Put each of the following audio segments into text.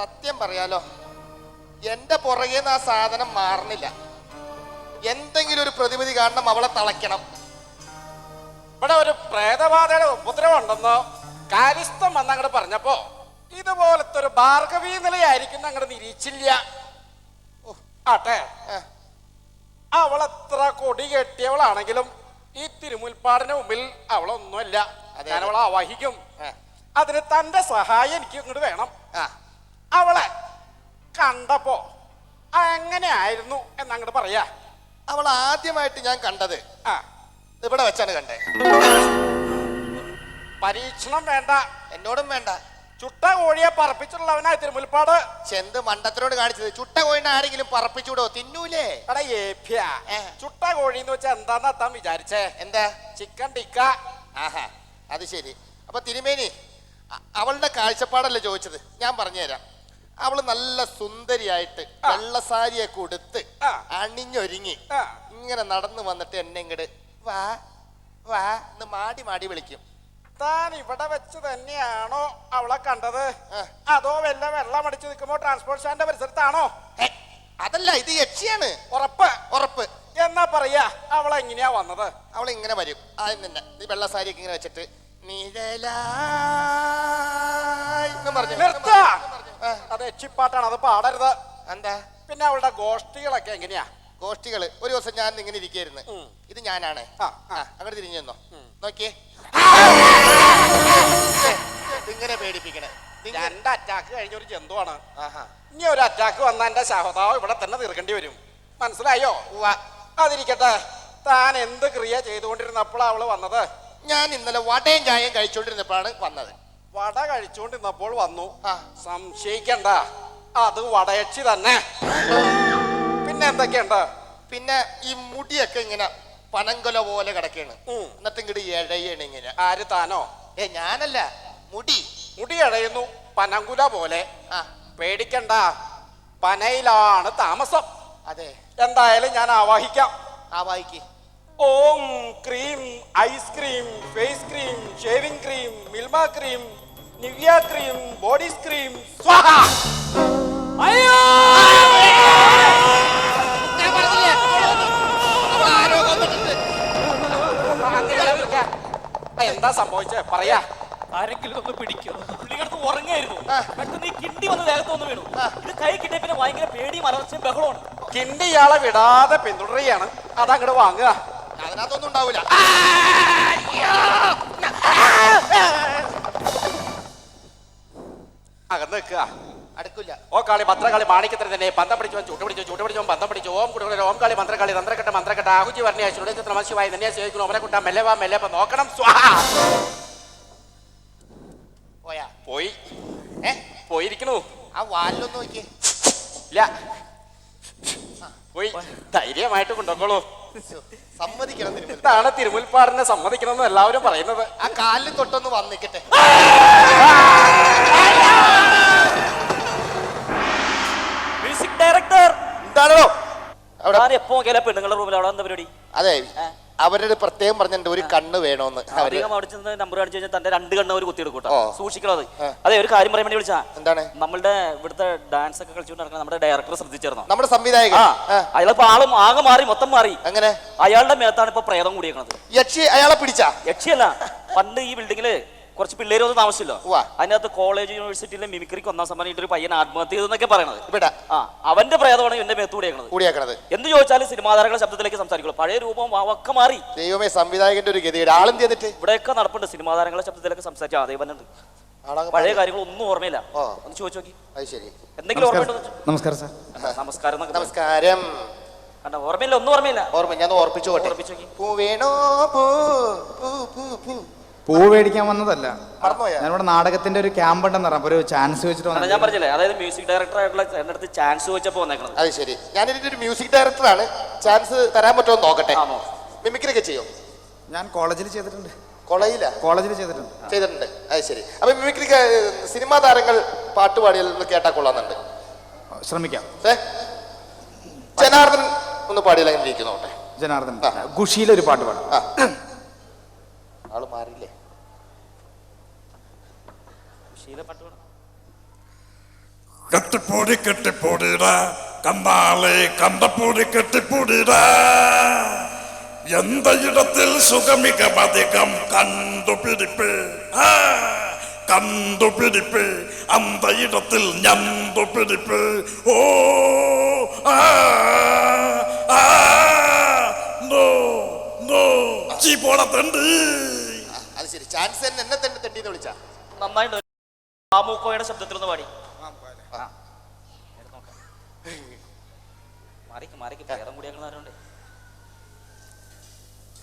സത്യം പറയാലോ എന്റെ നിന്ന് ആ സാധനം മാറണില്ല. എന്തെങ്കിലും ഒരു പ്രതിവിധി കാണണം അവളെ തളയ്ക്കണം. ഇവിടെ ഒരു പ്രേതബാധയുടെ ഉപദ്രവം ഉണ്ടെന്നോ കാര്യസ്ഥം വന്ന് അങ്ങോട്ട് പറഞ്ഞപ്പോ ഇതുപോലത്തെ ഒരു ഭാർഗവീ നിലയായിരിക്കും അങ്ങോട്ട് നിരീക്ഷില്ല ഓ, ആട്ടെ ഏ, അവളെത്ര കൊടി കെട്ടിയവളാണെങ്കിലും ഈ തിരുമുൽപ്പാടിന് മുമ്പിൽ അവളൊന്നുമല്ല. അതെ, ഞാൻ. അവളെ ആവാഹിക്കും. ഏ, അതിന് തന്റെ സഹായം എനിക്ക് ഇങ്ങോട്ട് വേണം. ആ, കണ്ടപ്പോ എങ്ങനെയായിരുന്നു എന്നങ്ങോട്ട് പറയാ. അവൾ ആദ്യമായിട്ട് ഞാൻ കണ്ടത് ആ. ഇവിടെ വെച്ചാണ് കണ്ടേ. പരീക്ഷണം വേണ്ട. എന്നോടും വേണ്ട. ചുട്ട കോഴിയെ പറപ്പിച്ചിട്ടുള്ളവനാ തിരുമുൽപ്പാട്. ചെന്ത് മണ്ടത്തിനോട് കാണിച്ചത്. ചുട്ട കോഴിനെ ആരെങ്കിലും പറപ്പിച്ചുവിടോ? തിന്നൂലേ? എടാ ഏഭ്യ ചുട്ട കോഴി എന്ന് വെച്ചാൽ എന്താന്ന് താൻ വിചാരിച്ചേ? എന്താ? ചിക്കൻ ടിക്ക. ആഹാ അത് ശരി. അപ്പൊ തിരുമേനി അവളുടെ കാഴ്ചപ്പാടല്ലേ ചോദിച്ചത്? ഞാൻ പറഞ്ഞുതരാം. അവൾ നല്ല സുന്ദരിയായിട്ട് വെള്ള വെള്ളസാരിയൊക്കെ ഉടുത്ത് അണിഞ്ഞൊരുങ്ങി. ഇങ്ങനെ നടന്നു വന്നിട്ട് എന്നെ ഇങ്ങട് വാ വാ എന്ന് മാടി മാടി വിളിക്കും. താൻ ഇവിടെ വെച്ച് തന്നെയാണോ അവളെ കണ്ടത്? അതോ വല്ല വെള്ളം അടിച്ചു നിൽക്കുമ്പോ ട്രാൻസ്പോർട്ട് സ്റ്റാൻഡ് പരിസരത്താണോ? അതല്ല ഇത് യക്ഷിയാണ്. ഉറപ്പ്. ഉറപ്പ്. എന്നാ പറയാ അവളെ എങ്ങനെയാ വന്നത്? അവൾ ഇങ്ങനെ വരും. ആദ്യം തന്നെ ഈ വെള്ളസാരിയൊക്കെ ഇങ്ങനെ വെച്ചിട്ട് നിഴലായി പറഞ്ഞു, നിർത്ത. അത് എച്ചിപ്പാട്ടാണ് അത് പാടരുത് എന്താ? പിന്നെ അവളുടെ ഗോഷ്ഠികളൊക്കെ എങ്ങനെയാ? ഗോഷ്ഠികൾ ഒരു ദിവസം ഞാൻ ഇങ്ങനെ ഇരിക്കായിരുന്നു. ഇത് ഞാനാണ്. അങ്ങോട്ട് തിരിഞ്ഞു തന്നോ നോക്കിയേ. ഇങ്ങനെ പേടിപ്പിക്കണേ. എന്റെ രണ്ട് അറ്റാക്ക് കഴിഞ്ഞ ഒരു ജന്തുവാണ്. ഇനി ഒരു അറ്റാക്ക് വന്ന എന്റെ ശഹതാവ് ഇവിടെ തന്നെ തീർക്കേണ്ടി വരും. മനസ്സിലായോ. അതിരിക്കട്ടെ. താൻ എന്ത് ക്രിയ ചെയ്തുകൊണ്ടിരുന്നപ്പോഴാണ് അവൾ വന്നത്? ഞാൻ ഇന്നലെ വടയും ചായയും കഴിച്ചോണ്ടിരുന്നപ്പോഴാണ് വന്നത്. വട കഴിച്ചുകൊണ്ടിരുന്നപ്പോൾ വന്നു. സംശയിക്കണ്ട. അത് വടയച്ചി തന്നെ. പിന്നെ എന്തൊക്കെയുണ്ട്? പിന്നെ ഈ മുടിയൊക്കെ ഇങ്ങനെ പനങ്കൊല പോലെ കിടക്കാണ്. എന്നിട്ട് ഇങ്ങോട്ട് ഇഴയാണ് ഇങ്ങനെ. ആര് താനോ? ഏ ഞാനല്ല. മുടി. മുടി എഴയുന്നു പനങ്കുല പോലെ. ആ. പേടിക്കണ്ട. പനയിലാണ് താമസം. അതെ. എന്തായാലും ഞാൻ ആവാഹിക്കാം. ആ വായിക്ക് ഓം cream ice cream face cream shaving cream Milma cream Nivea cream body scream സ്വാഹ! അയ്യോ! ഞാൻ പറഞ്ഞില്ലേ, ആരോ കൊന്നിട്ടുണ്ട്. എന്താ സംഭവിച്ചേ? പറയാ. ആരെങ്കിലും ഒന്ന് പിടിക്കോ. പുള്ളിക്കടുത്ത് ഉറങ്ങായിരുന്നു. പെട്ടെന്ന് ഈ കിണ്ടി വന്ന് ദേഹത്ത് വന്ന് വീണു. ഇത് കൈ കിട്ടിയ പിന്നെ ഭയങ്കര പേടിയും അലർച്ചയും ബഹളമാണ് കിണ്ടി ഇയാളെ വിടാതെ പിന്തുടരുകയാണ്. അതങ്ങോട്ട് വാങ്ങുക. അതിനകത്തൊന്നും ഉണ്ടാവില്ല അകന്ന് നിൽക്കുക. അടുക്കില്ല. ഓ കാളി മന്ത്രകളി മാണിക്കത്തിന് തന്നെ പന്തം പിടിച്ചോ ചൂട്ട് പിടിച്ചു ചൂട്ട് പിടിച്ചോ പന്തം പിടിച്ചു ഓം കുടുകളി ഓം കാളി മന്ത്രകളി തന്ത്രക്കെട്ട മന്ത്രക്കെട്ട ആഹുജി വർണ ശുടച്ച മത്സ്യമായി തന്നെ സേവിക്കുന്നു ഓമനെ കുട്ടാ മെല്ലവാ മെല്ലപ്പ നോക്കണം. സ്വാഹ പോയാ? പോയി. ഏ? പോയിരിക്കണു. ആ വാലിലൊന്ന് നോക്കിയേ. ഇല്ല. പോയി. ധൈര്യമായിട്ട് കൊണ്ടുപോക്കോളൂ ശ്ശോ, സമ്മതിക്കണം തിരുമല ഇതാണ് തിരുമുൽപ്പാടിനെ സമ്മതിക്കണമെന്ന് എല്ലാവരും പറയുന്നത്. ആ കാലിൽ തൊട്ടൊന്ന് വന്നിക്കട്ടെ. മ്യൂസിക് ഡയറക്ടർ എന്താണോ? അവിടെ എപ്പോ നോക്കിയാലും പെണ്ണുങ്ങളുടെ റൂമിൽ അവിടെ എന്താ പരിപാടി. അതെ. അവരുടെ പ്രത്യേകം പറഞ്ഞിട്ടുണ്ട് ഒരു കണ്ണ് വേണോന്ന്. അവർ അധികം അവിടെ ചെന്ന് നമ്പർ കാണിച്ചു കഴിഞ്ഞാൽ തന്റെ രണ്ട് കണ്ണ് ഒരു കുത്തിയെടുക്കൂട്ടോ ഓ. സൂക്ഷിക്കണത് അത്. അതെ ഒരു കാര്യം പറയാൻ വേണ്ടി വിളിച്ചാ. എന്താണ്? നമ്മളുടെ ഇവിടുത്തെ ഡാൻസ് ഒക്കെ കളിച്ചുകൊണ്ട് നടക്കുന്ന നമ്മുടെ ഡയറക്ടർ ശ്രദ്ധിച്ചിരുന്നു? നമ്മുടെ സംവിധായകൻ. ആ ആ, അയാളിപ്പോ ആളും ആകെ മാറി മൊത്തം മാറി. അങ്ങനെ അയാളുടെ മേത്താണ് ഇപ്പൊ പ്രേതം കൂടിയേക്കണത്. യക്ഷി അയാളെ പിടിച്ചാ? യക്ഷിയല്ല പണ്ട് ഈ ബിൽഡിങ്ങിൽ കുറച്ച് പിള്ളേര് ഒന്നും താമസിച്ചില്ല. അതിനകത്ത് കോളേജ് യൂണിവേഴ്സിറ്റിയിലെ മിമിക്രിക്ക് ഒന്നാം സമ്മാനിട്ട് ഒരു പയ്യൻ ആത്മഹത്യ ചെയ്തെന്നൊക്കെ പറയണത്. ഇവിടെ. ആ അവന്റെ പ്രേതമാണ് എന്റെ മേത്ത് കൂടിയേക്കണത്. കൂടിയാക്കണത്. എന്ത് ചോദിച്ചാലും സിനിമാതാരങ്ങളുടെ ശബ്ദത്തിലേക്ക് സംസാരിക്കുള്ളൂ. പഴയ രൂപം ഒക്കെ മാറി. ദൈവമേ സംവിധായകന്റെ ഒരു ഗതിയുടെ ആളും ചെയ്തിട്ട്? ഇവിടെയൊക്കെ നടപ്പുണ്ട് സിനിമാതാരങ്ങളെ ശബ്ദത്തിലൊക്കെ സംസാരിച്ച അതേ തന്നെ പഴയ കാര്യങ്ങൾ ഒന്നും ഓർമ്മയില്ല. ഒന്ന് ചോദിച്ചു നോക്കി. അത് ശരി. എന്തെങ്കിലും ഓർമ്മയുണ്ടോ? നമസ്കാരം സാർ. നമസ്കാരം നമസ്കാരം. കണ്ടോ ഓർമ്മയില്ല ഒന്നും ഓർമ്മയില്ല. ഓർമ്മ ഞാൻ ഓർപ്പിച്ചു ഓർപ്പിച്ചു ഓർമ്മിച്ച് നോക്കി. പൂ വേണോ പൂ പൂ പൂ പൂ പൂ മേടിക്കാൻ വന്നതല്ല. മറന്നുപോയാ? ഞാനിവിടെ നാടകത്തിന്റെ ഒരു ക്യാമ്പ് ഉണ്ടെന്ന് പറഞ്ഞു അപ്പൊ ഒരു ചാൻസ് വെച്ചിട്ട് കാരണം ഞാൻ വന്നതാ. പറഞ്ഞില്ലേ അതായത് മ്യൂസിക് ഡയറക്ടർ ആയിട്ടുള്ള എന്റെ അടുത്ത് ചാൻസ് ചോദിച്ചപ്പോ വന്നേക്കണത് അത് ശരി. ഞാൻ ഇതിന്റെ ഒരു മ്യൂസിക് ഡയറക്ടറാണ് ചാൻസ് തരാൻ പറ്റുമോ എന്ന് നോക്കട്ടെ. ആണോ? മിമിക്രി ഒക്കെ ചെയ്യോ? ഞാൻ കോളേജിൽ ചെയ്തിട്ടുണ്ട്. കൊളയില്ല കോളേജിൽ ചെയ്തിട്ടുണ്ട്. ചെയ്തിട്ടുണ്ട്. അത് ശരി. അപ്പൊ മിമിക്രി സിനിമാ താരങ്ങൾ പാട്ടുപാടിയിൽ കേട്ടാ കൊള്ളാന്നുണ്ട് ശ്രമിക്കാം. ഏ? ജനാർദ്ദൻ ഒന്ന് പാടിയാലും അങ്ങനെ ഇരിക്കുന്നു നോട്ടെ ജനാർദ്ദൻ. ആ. ഖുഷിയിലെ ഒരു പാട്ട് പാടാം. ആ. കെട്ടിപ്പൂടി കെട്ടിപ്പൂടിട കമ്പാളെ കണ്ടപ്പൂടി കെട്ടിപ്പൂടിട എന്ത ഇടത്തിൽ സുഖമികമധികം കണ്ടുപിടിപ്പ് ആ കണ്ടുപിടിപ്പ് അന്തയിടത്തിൽ ഇടത്തിൽ ഞണ്ടുപിടിപ്പ് ഓ ആ അത് ശരി. ചാൻസ് എന്നെ തന്നെ തെണ്ടി എന്ന് വിളിച്ചാ. നന്നായിട്ട് മാമൂക്കോയുടെ ശബ്ദത്തിൽ ഒന്ന് പാടി. മാറിക്ക് മാറിക്ക് പേരം കൂടിയാക്കുന്നുണ്ട്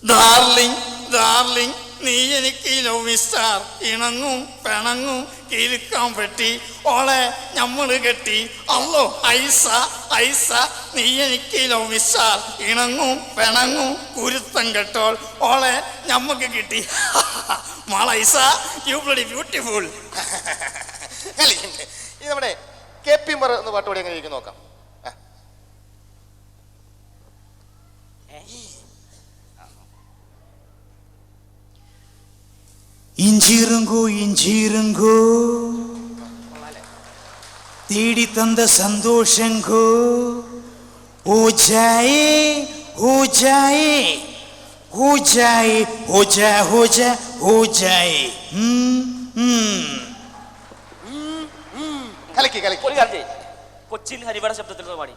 ഡാർലിംഗ് ഡാർലിംഗ് നീ എനിക്ക് ലവ് ലവിസ്റ്റാർ ഇണങ്ങും പിണങ്ങും കിരുക്കാൻ പറ്റി. ഓളെ നമ്മൾ കെട്ടി. അല്ലോ ഐസ ഐസ നീ എനിക്ക് ലവ് ലവിസ്റ്റാർ ഇണങ്ങും പിണങ്ങും കുരുത്തം കെട്ടോൾ. ഓളെ ഞമ്മക്ക് കിട്ടി. മാളൈസ യു ബ്ലഡി ബ്യൂട്ടിഫുൾ ഇത് നമ്മുടെ കെ പി മർ എന്ന് പാട്ട് പാടി എങ്ങനെ ഇരിക്കും നോക്കാം ആ. இஞ்சிருங்கோ இஞ்சிருங்கோ தேடி தந்த சந்தோஷங்கோ ஓ ஜாயே ஓ ஜாயே ஓ ஜாயே ஓ ஜா ஓ ஜா ஓ ஜாயே ம் ம் കലക്കി കലക്കി. ഒരു കാര്യം ചെയ്യ്. കൊച്ചിൻ ഹരിവയുടെ ശബ്ദത്തിലൊന്ന് പാടി.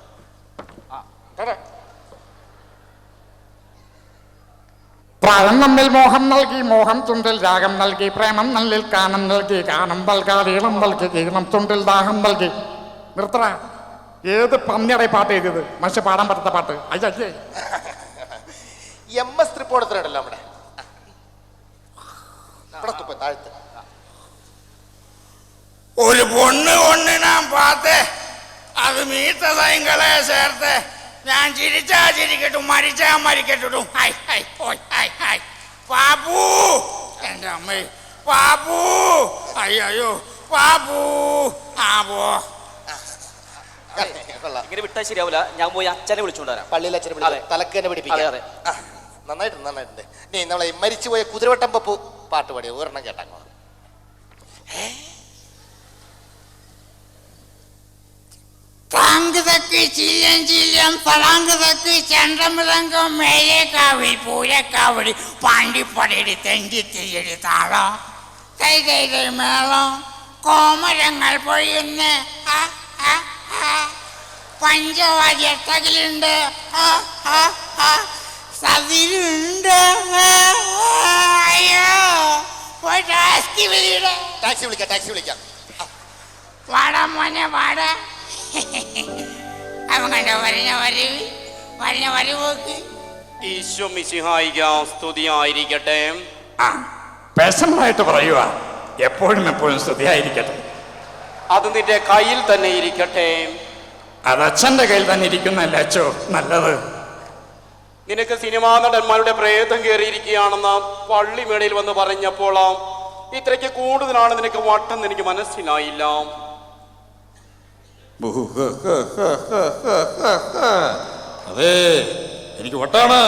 പ്രായം നമ്മിൽ മോഹം നൽകി മോഹം തുണ്ടിൽ രാഗം നൽകി പ്രേമം നല്ലിൽ കാനം നൽകി കാനം നൽകാതെ ഈളം നൽകി ഈളം തുണ്ടിൽ ദാഹം നൽകി. നിർത്തറ ഏത് പന്നിയുടെ പാട്ട് എഴുതിയത്? മനുഷ്യ പാടാൻ പറ്റാത്ത പാട്ട്. അയ്യേ എം എസ് തൃപ്പോടത്തിലുണ്ടല്ലോ നമ്മുടെ. ഇവിടെ തുപ്പ താഴത്ത്. ഒരു പൊണ്ണ് ഒന്ന് ഞാൻ പാത്തേ. അത് മീത്ത സൈങ്കളെ ചേർത്ത്. ഞാൻ ചിരിച്ചാ ചിരിക്കട്ടും മരിച്ചാ മരിക്കട്ടും. ഹൈ ഹൈ ഓയ് ഹൈ ഹായ് പാപ്പു! എന്റെ അമ്മ പാപ്പു! അയ്യോ പാപ്പു! ആ പോ. ഇങ്ങനെ വിട്ടാൽ ശരിയാവില്ല ഞാൻ പോയി അച്ഛനെ വിളിച്ചുകൊണ്ടുവരാം പള്ളിയിൽ അച്ഛനെ വിളിക്കാം വിളിച്ച് തലക്ക് തന്നെ അതെ, പിടിപ്പിക്കാം അതെ. നന്നായിട്ടുണ്ട് നന്നായിട്ടുണ്ട്. നീ നമ്മളെ മരിച്ചു മരിച്ചുപോയ കുതിരവട്ടം പപ്പു പാട്ട് പാടിയ ഒരെണ്ണം കേട്ടാ താങ്ക് തക്ക് ചില്ലം ചില്ലം പളാങ്ക് തക്ക് ചന്ദ്രമൃതങ്കം മേലേക്കാവിൽ പൂരക്കാവടി പാണ്ടിപ്പടയുടെ തീയടി താളം. കൈ കൈ കൈ മേളം. കോമരങ്ങൾ പൊഴിയുന്ന. പഞ്ചവാദ്യ തകിലുണ്ട്. സതിരുണ്ട് അയ്യോ. പോയി ടാസ്കി വിളിയുടെ. ടാക്സി വിളിക്കാം ടാക്സി വിളിക്കാം. വാടാ മോനെ വാടാ. അവൻ കണ്ട വരഞ്ഞ വരവ് വരഞ്ഞ വരവോക്ക്. ഈശോ മിശിഹായിക സ്തുതിയായിരിക്കട്ടെ. പേഴ്സണലായിട്ട് പറയുക എപ്പോഴും എപ്പോഴും സ്തുതിയായിരിക്കട്ടെ. അത് നിന്റെ കയ്യിൽ തന്നെ ഇരിക്കട്ടെ. അത് അച്ഛന്റെ കയ്യിൽ തന്നെ ഇരിക്കുന്നല്ല അച്ചോ നല്ലത്. നിനക്ക് സിനിമാ നടന്മാരുടെ പ്രേതം കയറിയിരിക്കുകയാണെന്ന് പള്ളിമേടയിൽ വന്ന് പറഞ്ഞപ്പോൾ ഇത്രയ്ക്ക് കൂടുതലാണ് നിനക്ക് വട്ടെന്ന് എനിക്ക് മനസ്സിലായില്ല. അതെ എനിക്ക് വട്ടാണ്.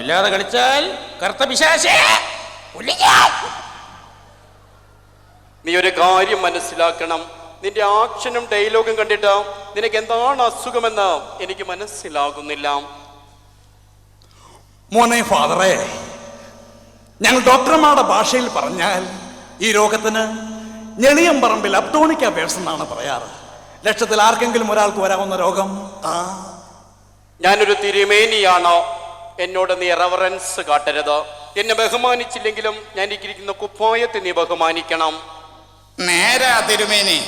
ഇല്ലാതെ കളിച്ചാൽ കറുത്ത പിശാശേ. നീ ഒരു കാര്യം മനസ്സിലാക്കണം. നിന്റെ ആക്ഷനും ഡയലോഗും കണ്ടിട്ട് നിനക്ക് എന്താണ് അസുഖമെന്ന് എനിക്ക് മനസ്സിലാകുന്നില്ല. മോനെ ഫാദറെ ഞങ്ങൾ ഡോക്ടർമാരുടെ ഭാഷയിൽ പറഞ്ഞാൽ ഈ രോഗത്തിന് ഞെളിയം പറമ്പിൽ അപ്റ്റോണിക്ക പേഴ്സ് എന്നാണ് പറയാറ്. ലക്ഷത്തിൽ ആർക്കെങ്കിലും ഒരാൾക്ക് വരാവുന്ന രോഗം? ആ. ഞാനൊരു തിരുമേനിയാണോ? എന്നോട് നീ റെവറൻസ് കാട്ടരുത്. എന്നെ ബഹുമാനിച്ചില്ലെങ്കിലും ഞാൻ ഇരിക്കുന്ന കുപ്പായത്തെ നീ ബഹുമാനിക്കണം. നേരാ തിരുമേനി.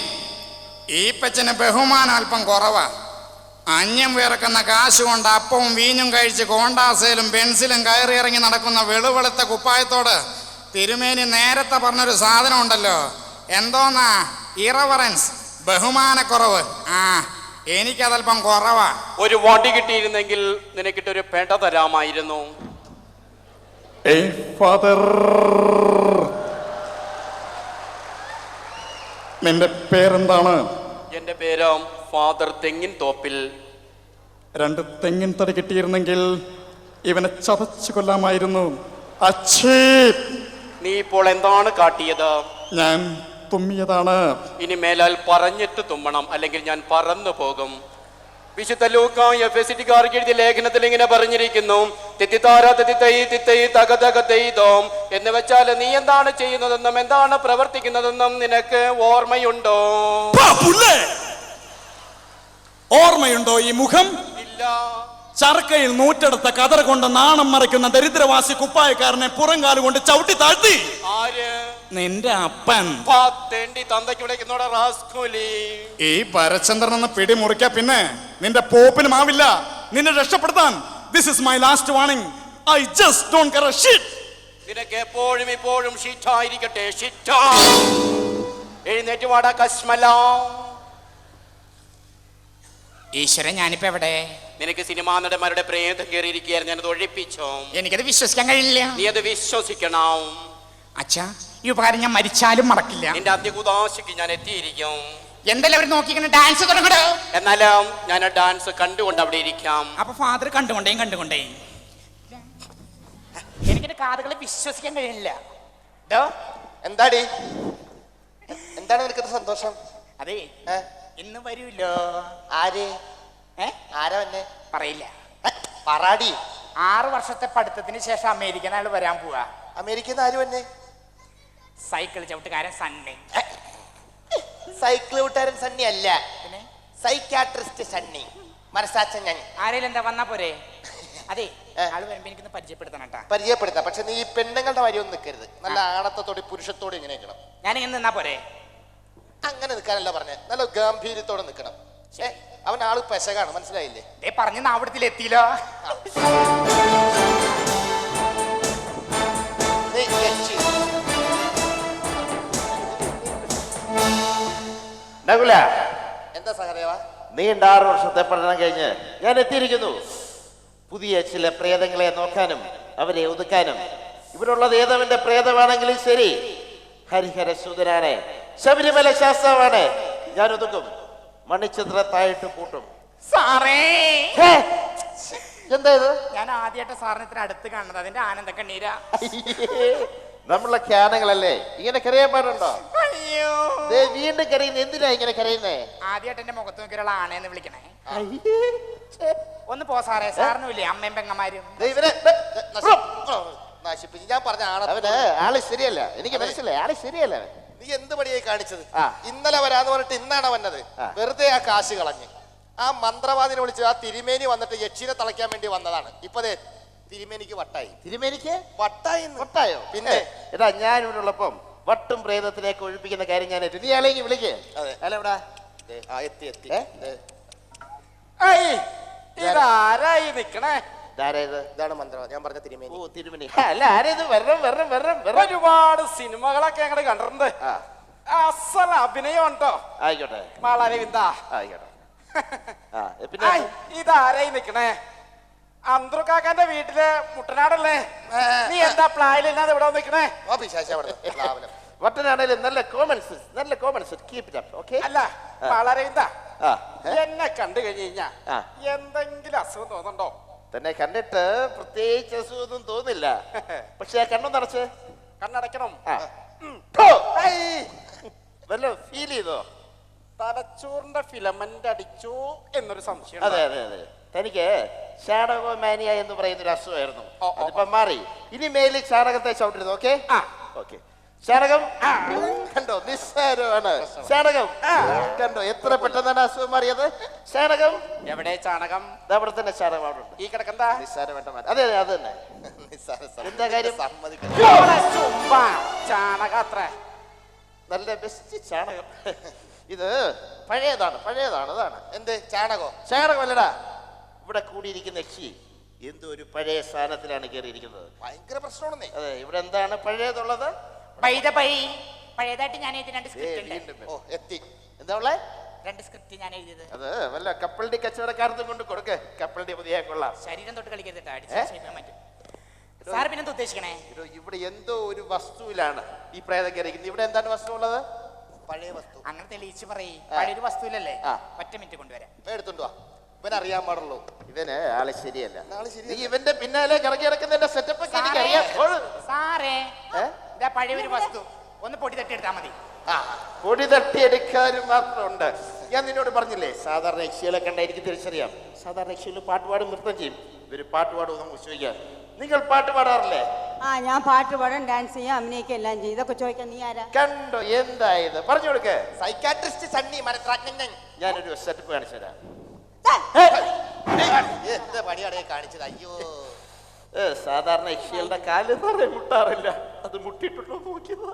ഈപ്പച്ചന് പച്ചന് ബഹുമാനം അല്പം കുറവാ. അന്യം വിറക്കുന്ന കാശ് കൊണ്ട് അപ്പവും വീഞ്ഞും കഴിച്ച് കോണ്ടാസയിലും പെൻസിലും കയറി ഇറങ്ങി നടക്കുന്ന വെളുവെളുത്ത കുപ്പായത്തോട് തിരുമേനി നേരത്തെ പറഞ്ഞൊരു സാധനം ഉണ്ടല്ലോ എന്തോന്നാ? ഇറവറൻസ് ബഹുമാനക്കുറവ്. ആ എനിക്കതല്പം കുറവാ. ഒരു വടി കിട്ടിയിരുന്നെങ്കിൽ നിനക്കിട്ടൊരു പേട്ട തരാമായിരുന്നു. നിന്റെ പേരെന്താണ്? എന്റെ പേര് ഫാദർ തെങ്ങിൻ തോപ്പിൽ. രണ്ട് തെങ്ങിൻ തടി കിട്ടിയിരുന്നെങ്കിൽ ഇവനെ ചതച്ചു കൊല്ലാമായിരുന്നു. അച്ഛേ. നീ ഇപ്പോൾ എന്താണ് കാട്ടിയത്? ഞാൻ തുമ്മിയതാണ്. ഇനി മേലാൽ പറഞ്ഞിട്ട് തുമ്മണം അല്ലെങ്കിൽ ഞാൻ പറന്നു പോകും. വിശുദ്ധ ലൂക്ക എഫ് എസ് ടിക്കാർക്ക് എഴുതിയ ലേഖനത്തിൽ ഇങ്ങനെ പറഞ്ഞിരിക്കുന്നു തെറ്റിത്താര തെറ്റിത്തൈ തിത്തൈ തക തക തെയ്തോം. എന്ന് വെച്ചാൽ നീ എന്താണ് ചെയ്യുന്നതെന്നും എന്താണ് പ്രവർത്തിക്കുന്നതെന്നും നിനക്ക് ഓർമ്മയുണ്ടോ? ഓർമ്മയുണ്ടോ ഈ മുഖം? ഇല്ല. ചർക്കയിൽ നൂറ്റെടുത്ത കതർ കൊണ്ട് നാണം മറയ്ക്കുന്ന ദരിദ്രവാസി കുപ്പായക്കാരനെ പുറംകാൽ കൊണ്ട് ചവിട്ടി താഴ്ത്തി. ആര്? നിന്റെ അപ്പൻ. പാത്തേണ്ടി തന്തയ്ക്ക് വിളിക്കുന്നോടെ റാസ്കൂലി. ഈ പരചന്ദ്രൻ എന്ന പിടി മുറിക്ക പിന്നെ. നിന്റെ പോപ്പിനും ആവില്ല നിന്നെ രക്ഷപ്പെടുത്താൻ. This is my last warning I just don't care shit നിനക്ക് എപ്പോഴും ഇപ്പോഴും ഷിറ്റായിരിക്കട്ടെ ഷിറ്റാ എഴുന്നേറ്റ് വാടാ കശ്മല. ഈശ്വരൻ ഞാനിപ്പോ എവിടെ? നിനക്ക് സിനിമാ നടന്മാരുടെ പ്രേതം കയറിയിരിക്കുകയായിരുന്നു. ഞാനത് ഒഴിപ്പിച്ചോ? എനിക്കത് വിശ്വസിക്കാൻ കഴിയില്ല. നീ അത് വിശ്വസിക്കണം. അച്ഛാ ഈ ഉപകാരം ഞാൻ മരിച്ചാലും മറക്കില്ല. നിന്റെ അന്ത്യകുദാശയ്ക്ക് ഞാൻ എത്തിയിരിക്കും. എന്തെല്ലാം അവർ നോക്കിക്കണ ഡാൻസ് തുടങ്ങണോ എന്നാലും ഞാൻ ആ ഡാൻസ് കണ്ടുകൊണ്ട് അവിടെ ഇരിക്കാം. അപ്പൊ ഫാദർ കണ്ടുകൊണ്ടേ കണ്ടുകൊണ്ടേ. എനിക്കെന്റെ കാതുകളെ വിശ്വസിക്കാൻ കഴിയില്ല ഡോ എന്താടി? എന്താണ് നിനക്ക് സന്തോഷം? അതെ ഏ? ഇന്ന് വരൂല്ലോ ആര്? ഏ? ആരാ വന്നെ? പറയില്ല. പറാടി ആറ് വർഷത്തെ പഠിത്തത്തിന് ശേഷം അമേരിക്കൻ ആൾ വരാൻ പോവാ. അമേരിക്കന്ന് ആര് എന്നെ സൈക്കിൾ ചവിട്ടുകാരൻ സണ്ണി. സൈക്കിൾ ചവിട്ടുകാരൻ സണ്ണി അല്ല. പിന്നെ? സൈക്കാട്രിസ്റ്റ് സണ്ണി. മനസ്സാച്ചൻ ഞാൻ. ആരെങ്കിലും എന്താ വന്നാ പോരെ? അതെ. ആൾ വരുമ്പോ എനിക്കൊന്ന് പരിചയപ്പെടുത്തണം കേട്ടാ. പരിചയപ്പെടുത്താം. പക്ഷെ നീ ഈ പെണ്ണുങ്ങളുടെ വരിയൊന്നും നിൽക്കരുത് നല്ല ആണത്തോടെ പുരുഷത്തോടെ ഇങ്ങനെ നിൽക്കണം ഞാൻ ഇങ്ങനെ നിന്നാ പോരെ? അങ്ങനെ നിൽക്കാനല്ല പറഞ്ഞേ. നല്ല ഗാംഭീര്യത്തോടെ നിൽക്കണം അവൻ ആൾ പെശകാണ്. മനസ്സിലായില്ലേ? പറഞ്ഞ് നാവിടത്തിൽ എത്തിയില്ലോ നകുല എന്താ സഹദേവ? നീണ്ട ആറു വർഷത്തെ പഠനം കഴിഞ്ഞ് ഞാൻ എത്തിയിരിക്കുന്നു. പുതിയ ചില പ്രേതങ്ങളെ നോക്കാനും അവരെ ഒതുക്കാനും. ഇവിടുള്ളത് ഏതവന്റെ പ്രേതമാണെങ്കിലും ശരി. ഹരിഹര സുതരാണ് ശബരിമല ശാസ്ത്രമാണ് ഞാൻ ഒതുക്കും. മണിച്ചിത്രത്തായിട്ട് കൂട്ടും സാറേ! എന്താ ഇത്? ഞാൻ ആദ്യമായിട്ട് സാറിന് ഇത്ര അടുത്ത് കാണുന്നത്. അതിന്റെ ആനന്ദ കണ്ണീരാ നമ്മളെ ക്യാനകളല്ലേ? ഇങ്ങനെ കരയാൻ പാടുണ്ടോ? അയ്യോ. ദേ വീണ്ടും കരയുന്ന. എന്തിനാ ഇങ്ങനെ കരയുന്നേ? ആദ്യമായിട്ട് എന്റെ മുഖത്ത് നോക്കിയുള്ള ആണേന്ന് വിളിക്കണേ. ഒന്ന് പോ സാറേ സാറിനും ഇല്ലേ അമ്മയും പെങ്ങന്മാരും. ദേ ഇവനെ ദേ, ദേ, നശി- നശിപ്പിച്ച്. ഞാൻ പറഞ്ഞ അവന് ആൾ ശരിയല്ല. എനിക്ക് മനസ്സിലായി. ആൾ ശരിയല്ല അവൻ. നീ എന്ത് പണിയായി കാണിച്ചത്? ആ. ഇന്നലെ വരാന്ന് പറഞ്ഞിട്ട് ഇന്നാണ് വന്നത്. ആ. വെറുതെ ആ കാശ് കളഞ്ഞ്. ആ മന്ത്രവാദിനെ വിളിച്ച് ആ തിരുമേനി വന്നിട്ട് യക്ഷിനെ തളയ്ക്കാൻ വേണ്ടി വന്നതാണ്. ഇപ്പതേ തിരുമേനിക്ക് വട്ടായി. തിരുമേനിക്ക് വട്ടായി വട്ടായോ? പിന്നെ എടാ ഞാൻ ഇവിടെ ഉള്ളപ്പം വട്ടും പ്രേതത്തിലേക്ക് ഒഴിപ്പിക്കുന്ന കാര്യം ഞാൻ ഏറ്റു. നീ അല്ലെങ്കിൽ വിളിക്ക്. അതെ. അല്ല എവിടാ? ദേ, ആ എത്തി എത്തി. ഇതാരായി നിക്കണേ? ഇതാണ് മന്ത്രവാദി. ഞാൻ പറഞ്ഞ തിരുമേനി. ഓ തിരുമേനി. അല്ല ആരേത് വരണം വരണം വരണം വരണം. ഒരുപാട് സിനിമകളൊക്കെ ഞങ്ങൾ കണ്ടിട്ടുണ്ട്. അസൽ അഭിനയം ഉണ്ടോ? ആയിക്കോട്ടെ. മാളാരവിന്ദ. ആയിക്കോട്ടെ. ഇതാരായി നിക്കണേ? അന്തർക്കാക്കാന്റെ വീട്ടിലെ മുട്ടനാടല്ലേ? നീ എന്താ പ്ലായിലില്ലാതെ ഇവിടെ നിൽക്കണേ ഓ രാവിലെ. വട്ടനാണേലും നല്ല കോമൺ സെൻസ് നല്ല common sense keep it up okay അല്ല വളരെ ഏ? എന്നെ കണ്ടു കഴിഞ്ഞു കഴിഞ്ഞാ. എന്തെങ്കിലും അസുഖം തോന്നുന്നുണ്ടോ? തന്നെ കണ്ടിട്ട് പ്രത്യേകിച്ച് അസുഖമൊന്നും തോന്നില്ല. പക്ഷെ കണ്ണൊന്ന് അടച്ച്. കണ്ണടയ്ക്കണം. വല്ല ഫീൽ ചെയ്തോ? തലച്ചോറിന്റെ ഫിലമെന്റ് അടിച്ചു എന്നൊരു സംശയം അതെ അതെ അതെ. തനിക്ക് ചാണകോമാനിയ എന്ന് പറയുന്ന ഒരു അസുഖമായിരുന്നു അതിപ്പം മാറി. ഇനി മേലിൽ ചാണകത്തെ ചവിട്ടരുത് ഓക്കെ. ഓക്കെ ചാണകം കണ്ടോ നിസ്സാരമാണ്. ചാണകം കണ്ടോ എത്ര പെട്ടെന്നാണ് അസുഖം മാറിയത്? ചാണകം എവിടെ ചാണകം? അവിടെ തന്നെ ചാണകം അവിടെ ഉണ്ട്. ഈ കിടക്കണ്ട. നിസ്സാരമായിട്ട് അതെ അതെ അത് തന്നെ. എന്താ കാര്യം? ചാണകം അത്ര. നല്ല ബെസ്റ്റ് ചാണകം. ഇത് പഴയതാണ് പഴയതാണ് അതാണ്. എന്ത്? ചാണകോ? ചാണകമല്ലടാ. ഇവിടെ കൂടിയിരിക്കുന്ന യക്ഷി എന്തോ ഒരു പഴയ സ്ഥാനത്തിലാണ് കയറിയിരിക്കുന്നത്. ഭയങ്കര പ്രശ്നമാണെന്നേ. അതെ ഇവിടെ എന്താണ് പഴയതുള്ളത്? പഴയതായിട്ട് ഞാൻ എഴുതി രണ്ട് സ്ക്രിപ്റ്റ് ഉണ്ട്. ഓ എത്തി. എന്താ ഉള്ളേ? രണ്ട് സ്ക്രിപ്റ്റ് ഞാൻ എഴുതിയത്. അത് വല്ല കപ്പലിന്റെ കച്ചവടക്കാരത്തും കൊണ്ട് കൊടുക്ക്. കപ്പലിന്റെ പുതിയ കൊള്ളാം. ശരീരം തൊട്ട് കളിക്കരുത് സാർ പിന്നെന്താ ഉദ്ദേശിക്കണേ? ഇവിടെ എന്തോ ഒരു വസ്തുവിലാണ് ഈ പ്രേതം കയറിയിരിക്കുന്നത്. ഇവിടെ എന്താണ് വസ്തു ഉള്ളത് പഴയ വസ്തു. അങ്ങനെ തെളിയിച്ച് പറയ്. പഴയൊരു വസ്തുവിലല്ലേ. ഒറ്റ മിനിറ്റ് കൊണ്ടുവരാം. എടുത്തുണ്ടോ എടുത്തോണ്ട് വാ. ഇവൻ അറിയാൻ പാടുള്ളൂ. ഇവന് ആൾ ശരിയല്ല. നീ ഇവന്റെ പിന്നാലെ കിറങ്ങി ഇറക്കുന്നതിന്റെ സെറ്റപ്പ് ഒക്കെ എനിക്ക് അറിയാം. സാറേ ഇതാ പഴയ ഒരു വസ്തു. ഒന്ന് പൊടി തട്ടി എടുത്താൽ മതി. ആ പൊടി തട്ടിയെടുക്കാനും മാത്രമുണ്ട്. ഞാൻ നിന്നോട് പറഞ്ഞില്ലേ സാധാരണ യക്ഷികളെ കണ്ട എനിക്ക് തിരിച്ചറിയാം. സാധാരണ യക്ഷികൾ പാട്ട് പാടും നൃത്തം ചെയ്യും. ഇവർ പാട്ട് പാടും നമുക്ക് ചോദിക്കാം നിങ്ങൾ പാട്ട് പാടാറില്ലേ? ആ ഞാൻ പാട്ട് പാടും ഡാൻസ് ചെയ്യാം അഭിനയിക്കുക എല്ലാം ചെയ്യും. ഇതൊക്കെ ചോദിക്കാൻ നീ ആരാ? കണ്ടോ എന്തായത് പറഞ്ഞു കൊടുക്കേ. സൈക്കാട്രിസ്റ്റ് സണ്ണി മനസ്സിലാക്കി ഞാനൊരു സെറ്റപ്പ് കാണിച്ചു തരാം. കാണിച്ചത്? അയ്യോ. സാധാരണ യക്ഷികളുടെ കാൽ നിറയെ മുട്ടാറില്ല. അത് മുട്ടിട്ടുണ്ടോ നോക്കിയതാ.